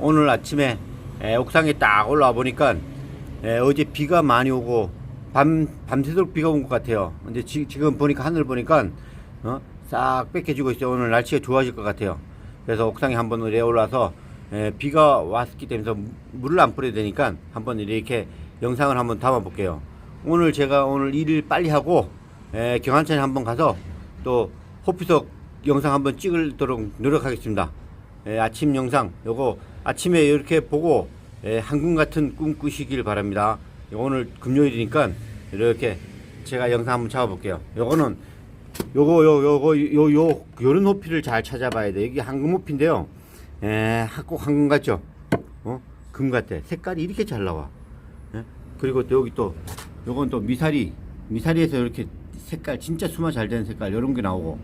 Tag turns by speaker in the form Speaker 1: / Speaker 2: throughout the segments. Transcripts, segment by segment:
Speaker 1: 오늘 아침에 에, 옥상에 딱 올라와 보니까 에, 어제 비가 많이 오고 밤 밤새도록 비가 온 것 같아요. 근데 지, 금 보니까 하늘 보니까 어? 싹 뺏겨지고 있어요. 오늘 날씨가 좋아질 것 같아요. 그래서 옥상에 한번 이래 올라서 에, 비가 왔기 때문에 물을 안 뿌려야 되니까 한번 이렇게 영상을 한번 담아 볼게요. 오늘 제가 오늘 일을 빨리 하고 에, 경안천에 한번 가서 또 호피석 영상 한번 찍도록 노력하겠습니다. 에, 아침 영상 요거 아침에 이렇게 보고 에, 한국 같은 꿈 꾸시길 바랍니다. 오늘 금요일이니까 이렇게 제가 영상 한번 잡아볼게요. 요거는 요거 요 요거 요 요 요런 호피를 잘 찾아봐야 돼. 이게 황금 호피인데요. 에, 꼭 황금 같죠? 어? 금 같아. 색깔이 이렇게 잘 나와. 예? 그리고 또 여기 또 요건 또 미사리 미사리에서 이렇게 색깔 진짜 수마 잘 되는 색깔 요런 게 나오고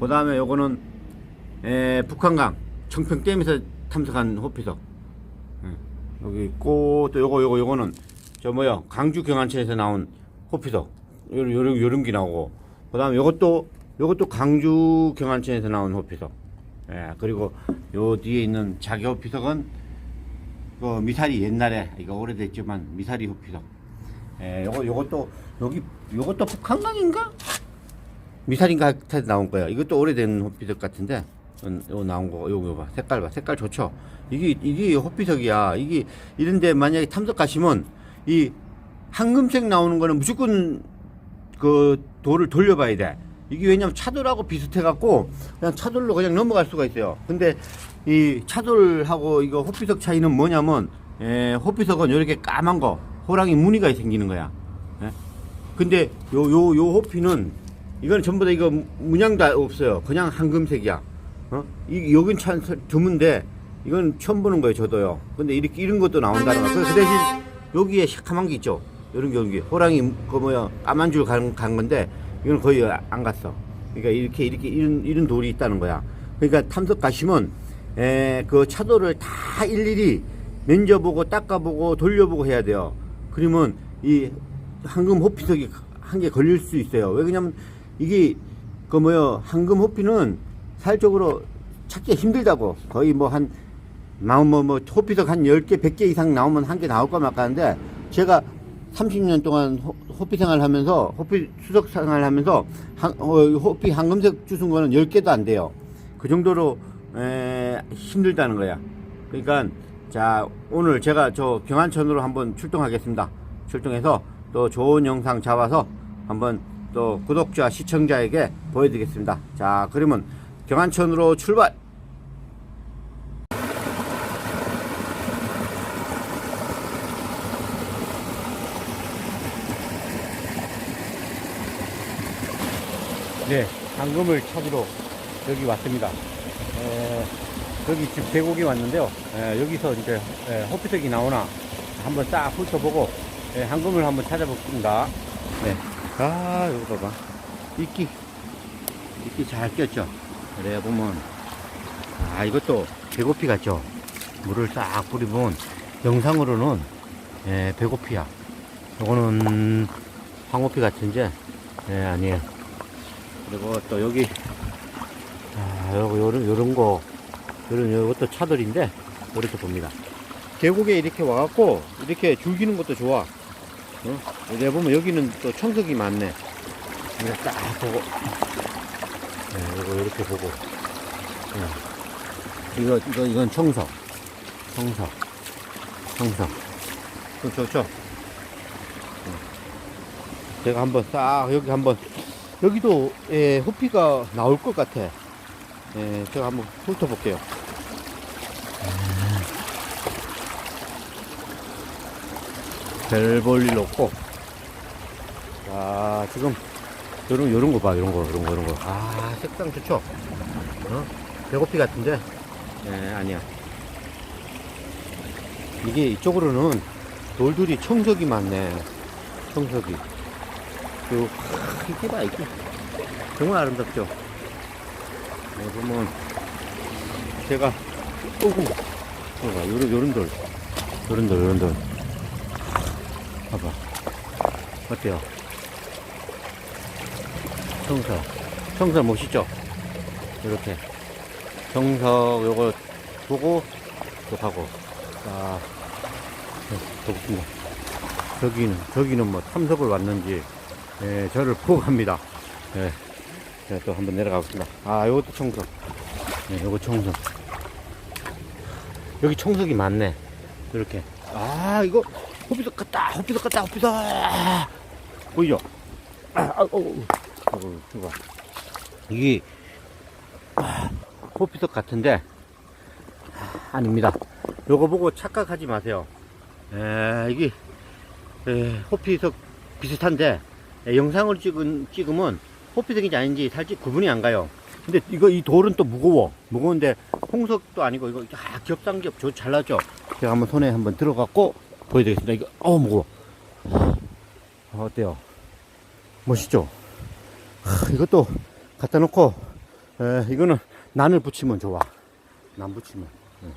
Speaker 1: 그 다음에 요거는 에, 북한강 청평댐에서 탐색한 호피석. 예. 여기 있고 또 요거 요거 요거는 저 뭐야 강주 경안천에서 나온 호피석. 요런 요런 요런 게 나오고. 그 다음에 요것도 요것도 강주 경안천에서 나온 호피석. 예 그리고 요 뒤에 있는 자기 호피석은 그 미사리 옛날에 이거 오래됐지만 미사리 호피석. 예 요거 요것도 여기 요것도 북한강인가? 미사리인가 하여튼 나온 거야 이것도 오래된 호피석 같은데. 음, 요 나온 거 요거 봐 색깔 봐 색깔 좋죠 이게 이게 호피석이야 이게 이런데 만약에 탐석 가시면 이 황금색 나오는 거는 무조건 그 돌을 돌려봐야 돼. 이게 왜냐면 차돌하고 비슷해 갖고 그냥 차돌로 그냥 넘어갈 수가 있어요. 근데 이 차돌하고 이거 호피석 차이는 뭐냐면 에, 호피석은 이렇게 까만 거 호랑이 무늬가 생기는 거야. 예? 근데 요 요 요 호피는 이건 전부 다 이거 문양도 없어요. 그냥 황금색이야. 어? 이 여긴 참 드문데 이건 처음 보는 거예요. 저도요. 근데 이렇게 이런 것도 나온다는 거. 그 대신 여기에 시커먼 게 있죠. 이런 게 여기 호랑이 그 뭐야 까만 줄 간 건데 이건 거의 안 갔어. 그러니까 이렇게 이렇게 이런 이런 돌이 있다는 거야. 그러니까 탐석 가시면 에, 그 차도를 다 일일이 만져보고 닦아보고 돌려보고 해야 돼요. 그러면 이 황금 호피석이 한 개 걸릴 수 있어요. 왜 그러냐면 이게 그 뭐야 황금 호피는 사실적으로 찾기가 힘들다고 거의 뭐한 나오면 뭐, 뭐 호피석 한 10개, 100개 이상 나오면 한 개 나올까 말까 하는데 제가 30년 동안 호, 호피 생활 하면서 호피 수석 생활 하면서 한, 어, 호피 황금색 주순 거는 10개도 안 돼요. 그 정도로 에, 힘들다는 거야. 그러니까 자 오늘 제가 저 경안천으로 한번 출동하겠습니다. 출동해서 또 좋은 영상 잡아서 한번 또 구독자 시청자에게 보여드리겠습니다. 자 그러면 경안천으로 출발. 네, 황금을 찾으러 여기 왔습니다. 에, 여기 지금 계곡이 왔는데요. 에, 여기서 이제 에, 호피석이 나오나 한번 싹 훑어보고 에, 황금을 한번 찾아보겠습니다. 네. 아, 여기 봐봐. 이끼. 이끼 잘 꼈죠? 그래 보면 아, 이것도 배고피 같죠? 물을 싹 뿌리면 영상으로는 에, 배고피야. 요거는 황호피 같은데 예, 아니에요. 그리고 또 여기 아, 요거 요런 요런 거 요런 요것도 차돌인데 이렇게 봅니다. 계곡에 이렇게 와갖고 이렇게 줄기는 것도 좋아. 어? 여기 보면 여기는 또 청석이 많네. 이거 딱 보고 네, 이거 이렇게 보고 네. 이거 이거 이건 청석 청석 청석 그 좋죠. 네. 제가 한번 싹 여기 한번 여기도 예, 호피가 나올 것 같아. 예, 제가 한번 훑어볼게요. 별 볼일 없고. 자, 지금 요런 요런 거 봐, 요런 거, 요런 거, 요런 거. 아, 색상 좋죠? 어? 배고피 같은데? 예, 아니야. 이게 이쪽으로는 돌들이 청석이 많네. 청석이. 요, 이게 봐, 이게. 정말 아름답죠? 네, 보면, 제가, 오구, 봐봐, 요런, 요런 돌. 요런 돌, 요런 돌. 봐봐. 어때요? 청석. 청석 멋있죠? 이렇게. 청석, 요거 보고, 쭉 하고, 자, 보겠습니다. 저기는, 저기는 뭐 탐석을 왔는지, 예, 저를 포함합니다. 예, 제가 또 한번 내려가겠습니다. 아, 요것도 청석. 예, 요거 청석. 여기 청석이 많네. 이렇게. 아, 이거, 호피석 같다, 호피석 같다, 호피석! 보이죠? 아, 아, 어, 어, 어, 이거 봐. 이게, 아, 호피석 같은데, 아, 아닙니다. 요거 보고 착각하지 마세요. 에, 이게, 에, 호피석 비슷한데, 에, 영상을 찍은, 찍으면 호피석인지 아닌지 살짝 구분이 안 가요. 근데 이거, 이 돌은 또 무거워. 무거운데, 홍석도 아니고, 이거, 아, 겹상겹, 저 잘나죠? 제가 한번 손에 한번 들어갖고 보여드리겠습니다. 이거, 어우, 무거워. 아, 어때요? 멋있죠? 하, 이것도 갖다 놓고, 에, 이거는 난을 붙이면 좋아. 난 붙이면. 예.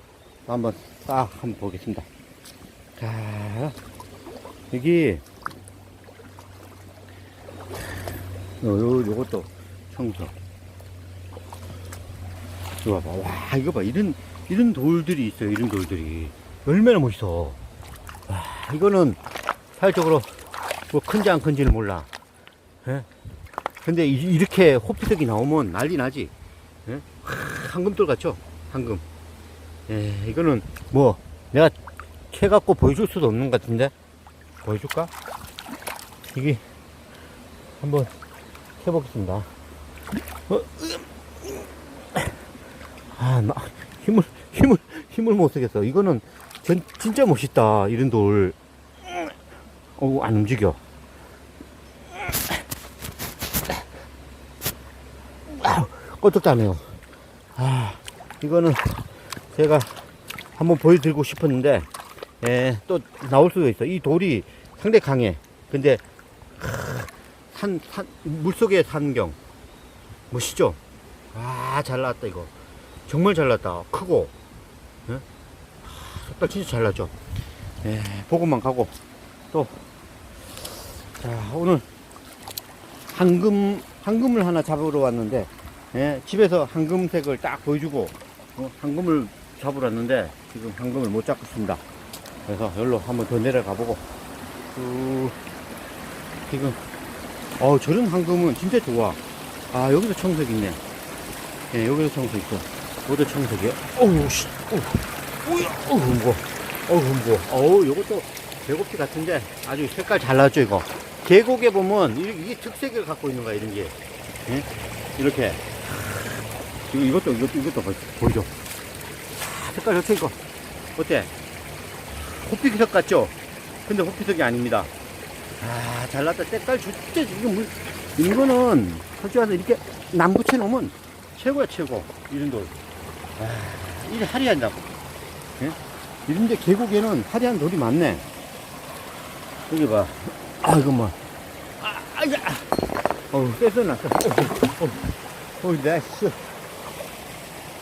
Speaker 1: 한번 딱 한번 보겠습니다. 자, 여기, 요, 요, 요것도 청소. 이거 봐. 와, 이거 봐. 이런, 이런 돌들이 있어요. 이런 돌들이. 얼마나 멋있어. 와, 이거는 사실적으로 뭐 큰지 안 큰지는 몰라. 예? 근데 이- 이렇게 호피석이 나오면 난리 나지. 예? 하, 황금돌 같죠? 황금. 예, 이거는 뭐 내가 캐갖고 보여줄 수도 없는 것 같은데 보여줄까? 이게 한번 해보겠습니다. 어. 아, 나 힘을 힘을 힘을 못 쓰겠어. 이거는 전 진짜 멋있다. 이런 돌. 어, 안 움직여. 껐덕다네요. 아, 이거는 제가 한번 보여드리고 싶었는데, 예, 또 나올 수가 있어. 이 돌이 상당히 강해. 근데, 크, 산, 산, 물속의 산경. 멋있죠? 와, 잘 나왔다, 이거. 정말 잘 나왔다. 크고, 예? 하, 색깔 진짜 잘 나죠? 예, 보고만 가고, 또, 자, 오늘 황금, 황금을 하나 잡으러 왔는데, 예, 집에서 황금색을 딱 보여주고, 어, 황금을 잡으러 왔는데, 지금 황금을 못 잡고 있습니다. 그래서 여기로 한번 더 내려가 보고, 쭉, 지금, 어, 저런 황금은 진짜 좋아. 아, 여기도 청색 있네. 예, 여기도 청색 있어. 모두 청색이야. 어우, 씨, 어우, 오야, 어우, 무거워. 어우, 무거워. 어우, 요것도 배고피 같은데, 아주 색깔 잘 나왔죠, 이거. 계곡에 보면, 이- 이게 특색을 갖고 있는 거야, 이런 게. 예? 이렇게. 이거, 이것도, 이것도, 이것도 보- 보이죠? 아, 색깔 좋죠, 이거. 어때? 호피석 같죠? 근데 호피석이 아닙니다. 아, 잘났다. 색깔 진짜 지금 물, 이거는 솔직히 말해서 이렇게 남 붙여 놓으면 최고야, 최고. 이런 돌. 아, 이게 화려한다고. 예? 이런데 계곡에는 화려한 돌이 많네. 여기 봐. 아, 이거 뭐. 아, 아이야. 어우, 떼서났어. 어우, 어우, 어우, 내, 씨.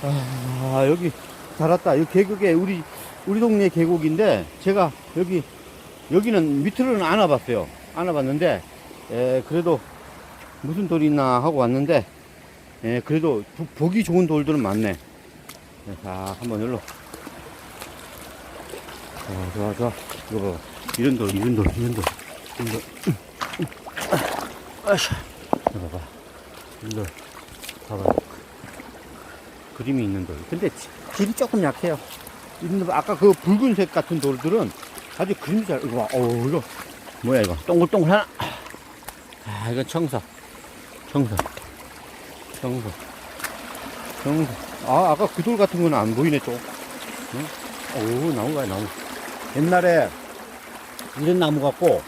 Speaker 1: 아, 여기 잘 왔다. 여기 계곡에 우리, 우리 동네 계곡인데, 제가 여기, 여기는 밑으로는 안 와봤어요. 안 와봤는데, 에, 그래도 무슨 돌이 있나 하고 왔는데, 에, 그래도 보- 보기 좋은 돌들은 많네. 네, 자, 한번 열로. 좋아, 좋아, 좋아. 이거 봐. 이런 돌, 이런 돌, 이런 돌. 이런 돌. 음, 음. 아. 이거 봐봐. 이런 돌. 봐봐. 그림이 있는 돌. 근데 지- 질이 조금 약해요. 아까 그 붉은색 같은 돌들은 아주 그림이 잘, 이거 봐. 어우, 이거. 뭐야, 이거. 동글동글 하나. 아, 이건 청석. 청석. 청석. 청석. 아, 아까 그 돌 같은 거는 안 보이네, 또. 응? 어우, 나무가 나무. 옛날에 이런 나무 갖고,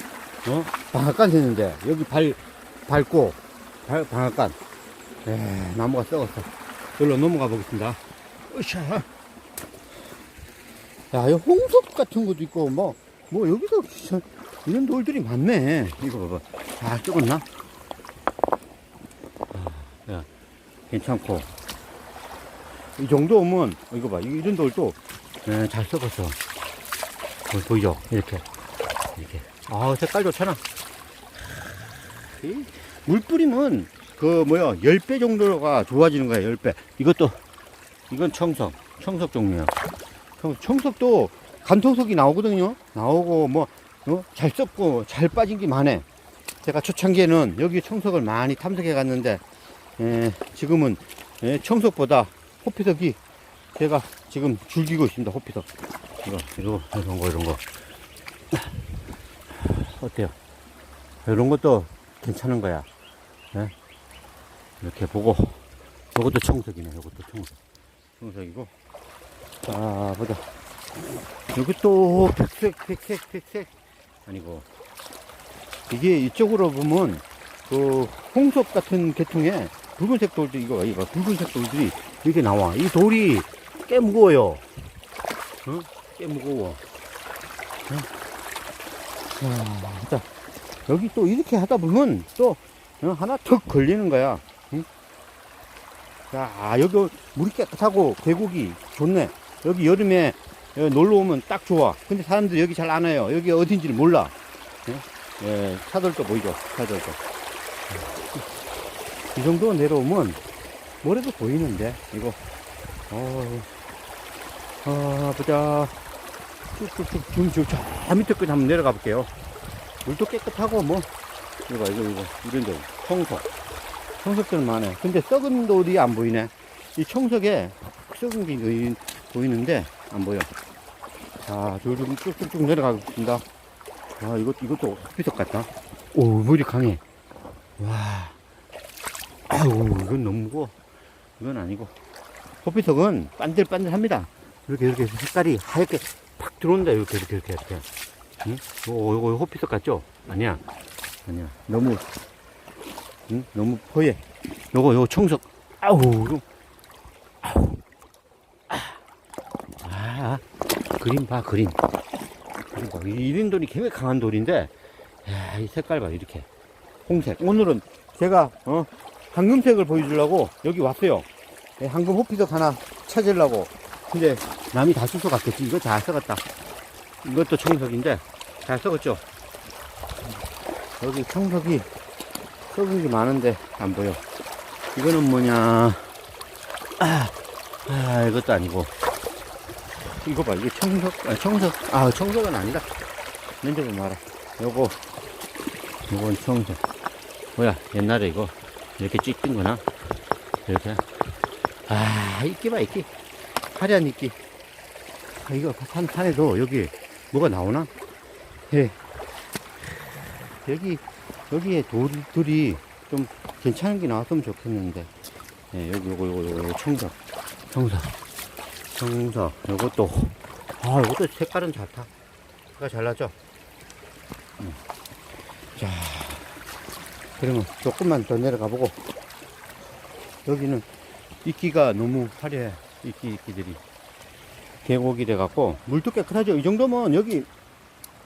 Speaker 1: 어? 방앗간 했는데, 여기 발, 밟고, 발, 방앗간. 에 나무가 썩었어. 여기로 넘어가 보겠습니다. 으쌰. 야, 이 홍석 같은 것도 있고, 뭐, 뭐, 여기서 저- 이런 돌들이 많네. 이거 봐봐. 아, 썩었나? 아, 야, 괜찮고. 이 정도 오면, 어, 이거 봐. 이- 이런 돌도, 예, 잘 썩었어. 보- 보이죠? 이렇게. 이렇게. 아, 색깔 좋잖아. 이물 뿌리면, 그, 뭐야, 10배 정도가 좋아지는 거야, 10배. 이것도, 이건 청석. 청석 종류야. 청, 청석도 간통석이 나오거든요. 나오고 뭐, 어? 잘 썩고 잘 빠진 게 많네. 제가 초창기에는 여기 청석을 많이 탐색해 갔는데, 에, 지금은 에, 청석보다 호피석이 제가 지금 즐기고 있습니다. 호피석. 이거, 이거, 이런 거, 이런 거. 어때요? 이런 것도 괜찮은 거야. 예? 이렇게 보고, 이것도 청석이네, 이것도 청석. 청석이고. 자, 보자. 여기 또 백색, 백색, 백색. 아니고. 이게 이쪽으로 보면, 그, 홍석 같은 계통의 붉은색 돌들, 이거, 이거, 붉은색 돌들이 이렇게 나와. 이 돌이 꽤 무거워요. 어? 꽤 무거워. 어? 자, 자, 여기 또 이렇게 하다 보면 또 어, 하나 턱 걸리는 거야. 아, 여기 물이 깨끗하고 계곡이 좋네. 여기 여름에 어, 놀러 오면 딱 좋아. 근데 사람들이 여기 잘 안 와요. 여기 어딘지를 몰라. 예? 예, 차들도 보이죠. 차들도. 이 정도 내려오면 모래도 보이는데 이거. 어, 아, 보자. 쭉쭉쭉 지금 저, 저 밑에까지 한번 내려가 볼게요. 물도 깨끗하고 뭐 이거 봐, 이거 이거 이런 데 청석 청석들은 많아. 근데 썩은 돌이 안 보이네. 이 청석에 썩은 게 보이- 보이는데 안 보여. 자, 저좀 쭉쭉쭉 내려가겠습니다. 아, 이것 이것도 흑비석 같다. 오, 물이 강해. 와, 아우, 이건 너무 무거워. 이건 아니고. 호피석은 반들반들합니다. 이렇게 이렇게 색깔이 하얗게 팍 들어온다. 이렇게 이렇게 이렇게 이렇게. 응? 오, 이거 호피석 같죠? 아니야. 아니야. 너무, 응? 너무 포해. 요거, 요거 청석. 아우. 아우. 아, 아, 그림 봐, 그림. 그림 봐. 이- 이런 돌이 굉장히 강한 돌인데, 야, 이 색깔 봐, 이렇게. 홍색. 오늘은 제가, 어, 황금색을 보여주려고 여기 왔어요. 예, 황금 호피석 하나 찾으려고. 근데 남이 다 같겠지. 이거 다 썩었다. 이것도 청석인데, 잘 썩었죠? 여기 청석이 썩은 게 많은데 안 보여. 이거는 뭐냐. 아, 아 이것도 아니고. 이거 봐, 이게 청석, 아, 청석, 아, 청석은 아니다. 맨들고 말아. 요거, 요건 청석. 뭐야, 옛날에 이거, 이렇게 찍힌 거나? 이렇게. 아, 이끼 봐, 이끼. 화려한 이끼. 아, 이거 산, 산에도 여기 뭐가 나오나? 예. 여기, 여기에 돌들이 좀 괜찮은 게 나왔으면 좋겠는데. 예, 여기, 요거, 요거, 요거, 청석. 청석. 청석. 요것도, 아, 요것도 색깔은 좋다. 색깔 잘 나죠? 음. 자, 그러면 조금만 더 내려가 보고. 여기는 이끼가 너무 화려해. 이끼, 이끼들이. 계곡이 돼갖고, 물도 깨끗하죠? 이 정도면 여기,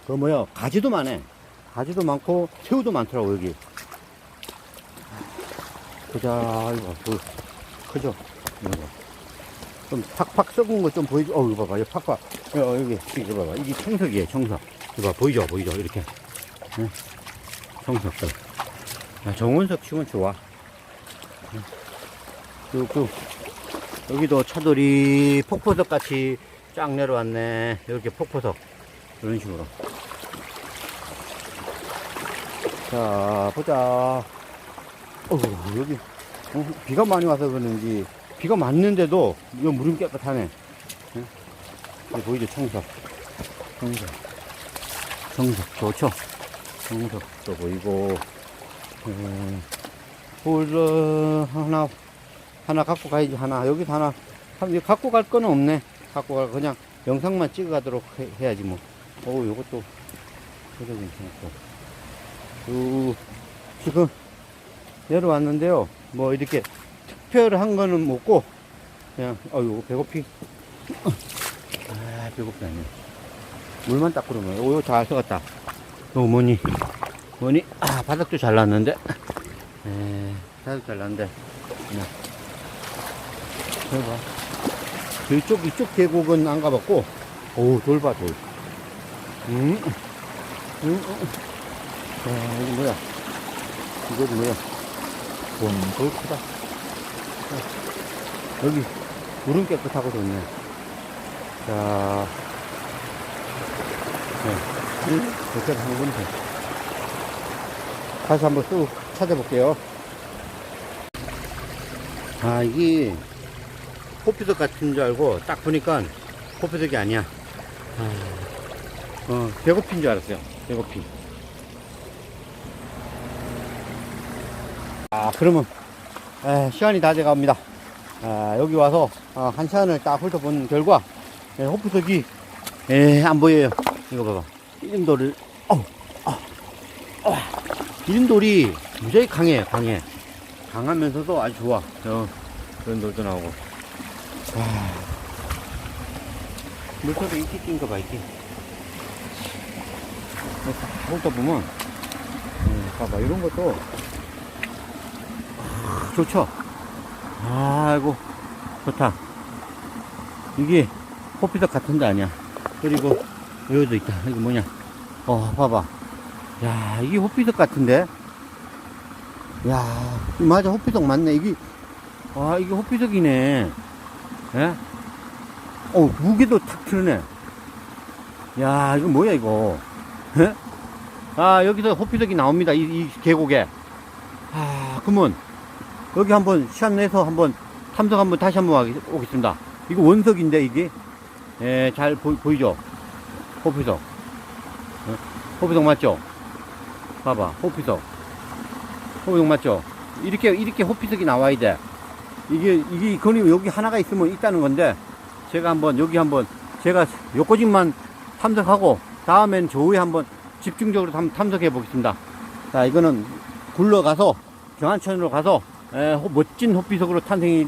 Speaker 1: 그 뭐야, 가지도 많네. 가지도 많고, 새우도 많더라고, 여기. 보자, 이거, 그, 크죠? 이거. 좀 팍팍 썩은 거 좀 보이죠? 어, 이거 봐봐. 이거 팍팍. 어, 여기, 이거 봐봐. 이게 청석이에요, 청석. 이거 봐, 보이죠? 보이죠? 이렇게. 응? 청석들. 아, 정원석 치면 좋아. 응. 그, 그, 여기도 차돌이 폭포석 같이 쫙 내려왔네. 이렇게 폭포석. 이런 식으로. 자, 보자. 어 여기, 어, 비가 많이 와서 그런지, 비가 많는데도, 이거 물은 깨끗하네. 응? 여기 보이죠? 청석. 청석. 청석, 좋죠? 청석도 보이고, 음, 홀, 하나, 하나 갖고 가야지, 하나. 여기서 하나. 갖고 갈 거는 없네. 갖고 갈, 그냥 영상만 찍어 가도록 해, 야지 뭐. 오, 요것도, 이거 괜찮고. 그, 지금 내려왔는데요. 뭐 이렇게 특별한 거는 없고, 그냥, 어유 배고피. 아, 배고프네. 물만 딱 그러면. 오, 이거 잘 썩었다. 요 뭐니, 뭐니, 아, 바닥도 잘 났는데. 에, 바닥도 잘 났는데. 그냥. 해봐. 이쪽, 이쪽 계곡은 안 가봤고, 오, 돌 봐, 돌. 음, 음, 음. 자, 이거 뭐야? 이거 뭐야? 원, 돌 크다. 어, 여기, 물은 깨끗하고 좋네. 자, 네. 이렇게 한번 돼. 다시 한번 쭉 찾아볼게요. 아, 이게 호피석 같은 줄 알고 딱 보니까 호피석이 아니야. 아, 어, 배고핀 줄 알았어요. 배고핀. 아, 그러면, 에, 시간이 다 돼갑니다. 아, 여기 와서, 어, 한 시간을 딱 훑어본 결과, 에, 호피석이, 에, 안 보여요. 이거 봐봐. 이름돌을, 어, 아, 아, 이름돌이 무지하게 강해, 강해. 강하면서도 아주 좋아. 어, 그런 돌도 나오고. 와. 물속에 이끼 낀거 봐, 이끼. 훑어보면, 음, 봐봐, 이런 것도, 아, 좋죠? 아이고, 좋다. 이게 호피석 같은 데 아니야. 그리고, 여기도 있다. 이거 뭐냐. 어, 봐봐. 야, 이게 호피석 같은데? 야, 맞아, 호피석 맞네. 이게, 아, 이게 호피석이네. 예? 어, 무게도 탁 트네. 야, 이거 뭐야, 이거. 예? 아, 여기서 호피석이 나옵니다. 이, 이 계곡에. 아, 그러면, 여기 한번 시간 내서 한번 탐석 한번 다시 한번 오겠습니다. 이거 원석인데, 이게. 예, 잘 보, 보이죠? 호피석. 예? 호피석 맞죠? 봐봐, 호피석. 호피석 맞죠? 이렇게, 이렇게 호피석이 나와야 돼. 이게, 이게, 거기 여기 하나가 있으면 있다는 건데, 제가 한번, 여기 한번, 제가 요거짓만 탐색하고, 다음엔 저 위에 한번 집중적으로 탐, 탐색해 보겠습니다. 자, 이거는 굴러가서, 경안천으로 가서, 멋진 호피석으로 탄생이,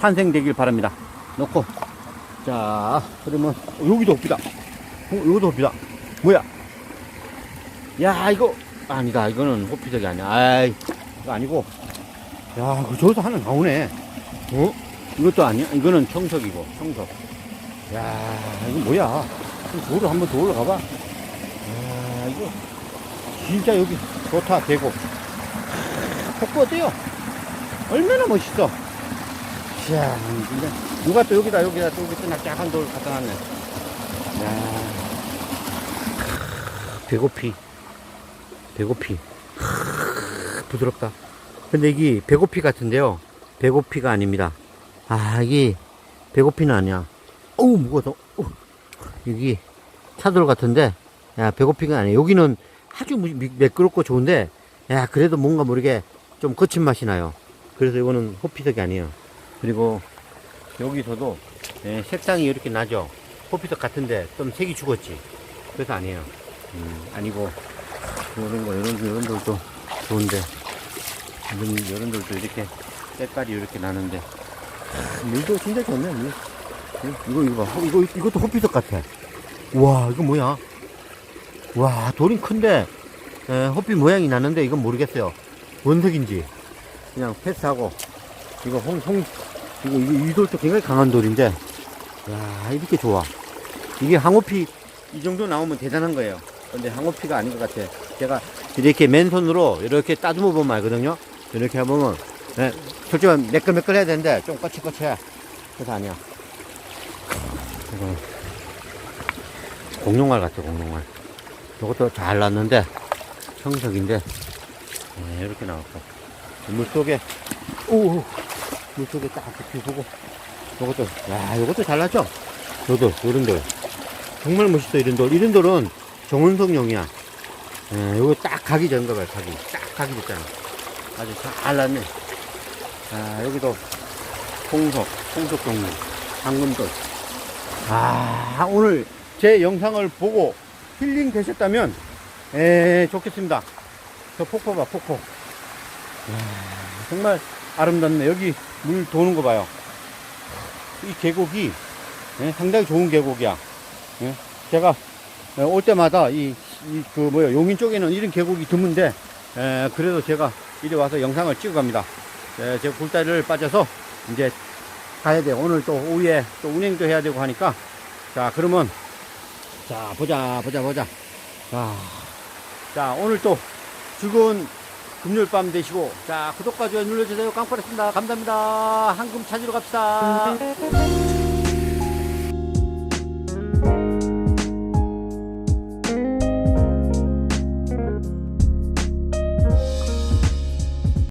Speaker 1: 탄생되길 바랍니다. 놓고, 자, 그러면, 여기도 호피다. 어, 여기도 호피다. 뭐야? 야, 이거, 아니다. 이거는 호피석이 아니야. 아이, 이거 아니고. 야, 그 저기서 하나 나오네. 어? 이것도 아니야? 이거는 청석이고, 청석. 야, 이거 뭐야? 돌을 한번 더 올라가 봐. 야, 이거, 진짜 여기 좋다, 계곡. 폭포 어때요? 얼마나 멋있어. 이야, 근데, 누가 또 여기다, 여기다, 또 여기 또 납작한 돌 갖다 놨네. 야 배고피. 배고피. 부드럽다. 근데 이게 배고피 같은데요. 배고피가 아닙니다. 아, 이게 배고피는 아니야. 어우, 무거워서. 어. 여기 차돌 같은데, 야, 배고피가 아니야. 여기는 아주 매끄럽고 좋은데, 야, 그래도 뭔가 모르게 좀 거친 맛이 나요. 그래서 이거는 호피석이 아니에요. 그리고 여기서도 예, 색상이 이렇게 나죠. 호피석 같은데 좀 색이 죽었지. 그래서 아니에요. 음, 아니고 이런 거 이런 이런 돌도 좋은데 이런 이런 돌도 이렇게 색깔이 이렇게 나는데 아, 물도 진짜 좋네. 물. 이거 이거 봐. 어, 이거 이것도 호피석 같아. 와 이거 뭐야? 와 돌이 큰데 에, 호피 모양이 나는데 이건 모르겠어요. 원석인지 그냥 패스하고 이거 홍, 홍 이거, 이거 이 돌도 굉장히 강한 돌인데 야 이렇게 좋아. 이게 항호피 이 정도 나오면 대단한 거예요. 근데 항호피가 아닌 것 같아. 제가 이렇게 맨손으로 이렇게 따듬어 보면 알거든요? 이렇게 해보면. 네, 솔직히 매끌매끌 해야 되는데 좀 거칠거칠해. 그래서 아니야. 공룡알 같아 공룡알. 이것도 잘 났는데 청석인데. 네, 이렇게 나왔고 물 속에. 오 물속에 딱 이렇게 보고. 요것도 야 요것도 잘났죠? 요도 요런 돌. 정말 멋있어 이런 돌. 이런 돌은 정원석용이야. 예, 요거 딱 가기 전가 봐요 가기. 딱 가기 됐잖아. 아주 잘 났네. 아 여기도 홍석 홍석 종류 황금돌. 아 오늘 제 영상을 보고 힐링 되셨다면 에 좋겠습니다. 저 폭포 봐 폭포 정말 아름답네. 여기 물 도는 거 봐요. 이 계곡이 예, 상당히 좋은 계곡이야. 예, 제가 예, 올 때마다 이, 이, 그, 뭐야, 용인 쪽에는 이런 계곡이 드문데, 예, 그래도 제가 이리 와서 영상을 찍어 갑니다. 예, 제가 굴다리를 빠져서 이제 가야 돼요. 오늘 또 오후에 또 운행도 해야 되고 하니까. 자, 그러면, 자, 보자, 보자, 보자. 자, 자, 오늘 또 즐거운 금요일 밤 되시고 자 구독과 좋아요 눌러주세요. 깡파랬습니다. 감사합니다. 한금 찾으러 갑시다